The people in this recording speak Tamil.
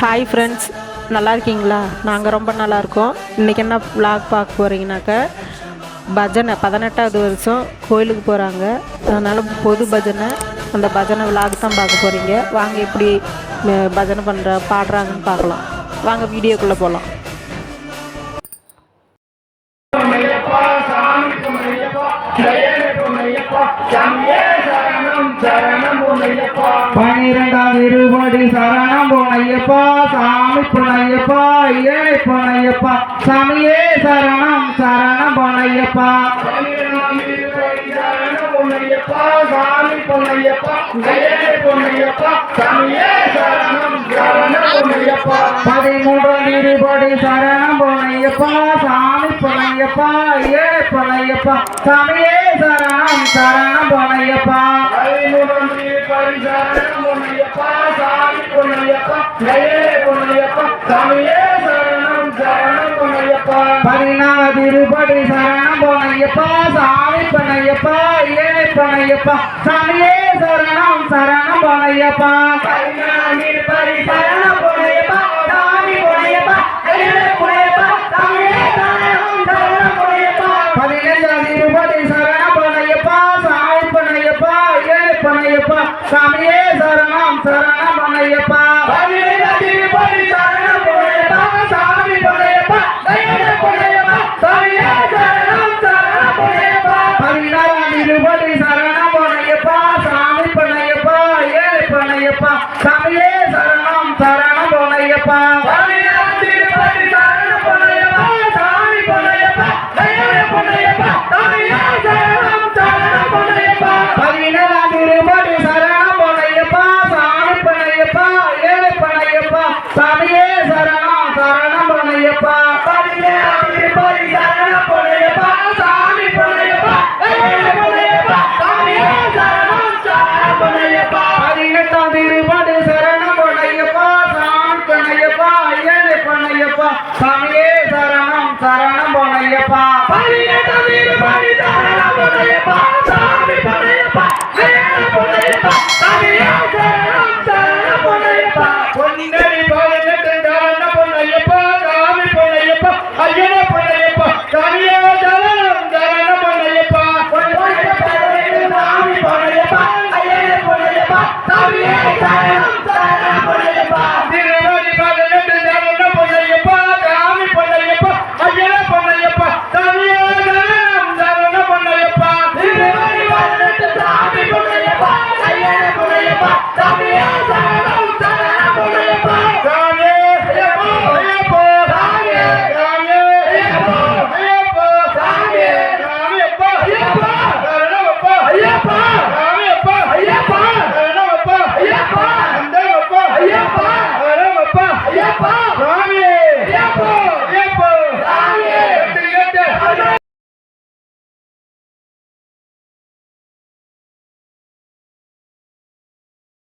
ஹாய் ஃப்ரெண்ட்ஸ் நல்லா இருக்கீங்களா? நாங்கள் ரொம்ப நல்லா இருக்கோம். இன்றைக்கி என்ன விளாக் பார்க்க போகிறீங்கனாக்கா பஜனை பதினெட்டாவது வருஷம் கோயிலுக்கு போகிறாங்க அதனால் பொது பஜனை அந்த பஜனை விளாக் தான் பார்க்க போகிறீங்க வாங்க எப்படி பஜனை பண்ணுற பாடுறாங்கன்னு பார்க்கலாம். வாங்க வீடியோக்குள்ளே போகலாம் சரணம் சரணம். பனிரெண்டாம் இருபடி சரணம் பொன்னையப்பா சாமி பொன்னையப்பா ஏழை பொன்னையப்பா சாமியே சரணம் சரணம் பொன்னையப்பா சாமி பொன்னையப்பா பொன்னையப்பா சாமியே சரணம் சரணம் பொன்னையப்பா பதிமூன்றாம் இருபடி சரணம் பொன்னையப்பா சாமி பொன்னையப்பா ஏழை பொன்னையப்பா சாமியே சரணம் சரணம் பொன்னையப்பா பதிமூன்றாம் திருப்பதி சரணம் பொன்னையப்பா சாமி பொன்னையப்பா ஜெயனே பொன்னையப்பா சாமியே சரணம் சரணம் பொன்னையப்பா திருப்படி சரணம் பொன்னையப்பா சாமி பொன்னையப்பா பொன்னையப்பா சாமியே சரணம் சரணம் பொன்னையப்பா சாமியே சரணம் சரணம் பொன்னையப்பா ஐயப்பா. சாமியே சரணம் சரணம் போனையப்பா பழியே தவிர பழி சரணம் போனையப்பா சாமி போனையப்பா சரணம் போனையப்பா சாமியே சரணம் சரணம்